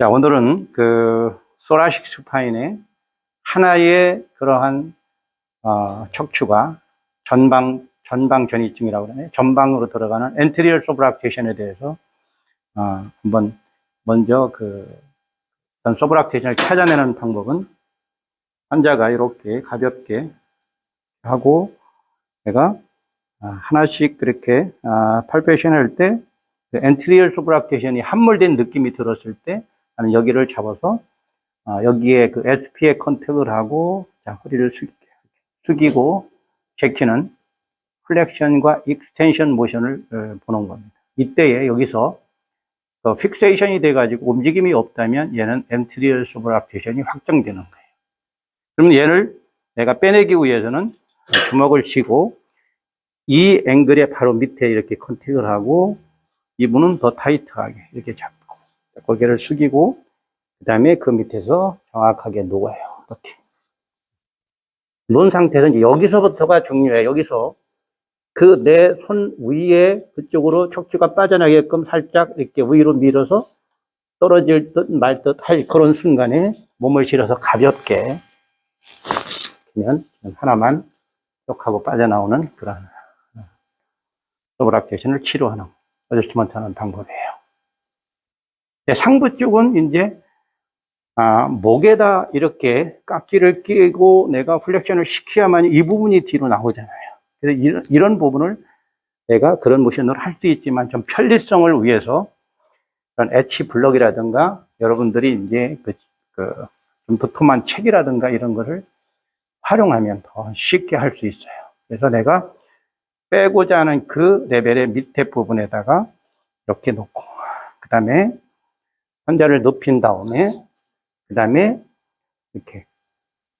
자, 오늘은 그 소라식 수파인의 하나의 그러한 어, 척추가 전방 전방 전이증이라고 그러네. 전방으로 들어가는 엔트리얼 소브락테이션에 대해서 어, 한번 먼저 그 소브락테이션을 찾아내는 방법은 환자가 이렇게 가볍게 하고 내가 아, 하나씩 그렇게 아, 팔페이션 할때 그 엔트리얼 소브락테이션이 함몰된 느낌이 들었을 때 나는 여기를 잡아서 아, 여기에 그 SP에 컨택을 하고 자, 허리를 숙이, 숙이고 제키는 플렉션과 익스텐션 모션을 어, 보는 겁니다. 이때에 여기서 그 픽세이션이 돼가지고 움직임이 없다면 얘는 엔트리얼 소브락테이션이 확정되는 거예요. 그러면 얘를 내가 빼내기 위해서는 주먹을 쥐고 이 앵글의 바로 밑에 이렇게 컨택을 하고 이분은 더 타이트하게 이렇게 잡고 고개를 숙이고 그 다음에 그 밑에서 정확하게 놓아요. 이렇게. 놓은 상태에서 이제 여기서부터가 중요해요. 여기서 그 내 손 위에 그쪽으로 척추가 빠져나게끔 살짝 이렇게 위로 밀어서 떨어질 듯 말 듯 할 그런 순간에 몸을 실어서 가볍게 그러면 하나만 쏙하고 빠져나오는 그런 더블락테이션을 치료하는 어저스먼트 하는 방법이에요. 네, 상부 쪽은 이제 아, 목에다 이렇게 깍지를 끼고 내가 플렉션을 시켜야만 이 부분이 뒤로 나오잖아요. 그래서 이런, 이런 부분을 내가 그런 모션으로 할 수 있지만 좀 편리성을 위해서 그런 엣지 블럭이라든가 여러분들이 이제 그, 그, 좀 두툼한 책이라든가 이런 거를 활용하면 더 쉽게 할 수 있어요. 그래서 내가 빼고자 하는 그 레벨의 밑에 부분에다가 이렇게 놓고, 그 다음에 환자를 높인 다음에, 그 다음에 이렇게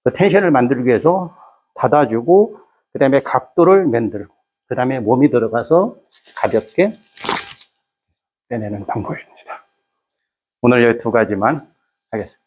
그 텐션을 만들기 위해서 닫아주고, 그 다음에 각도를 만들고, 그 다음에 몸이 들어가서 가볍게 빼내는 방법입니다. 오늘 여기 두 가지만 하겠습니다.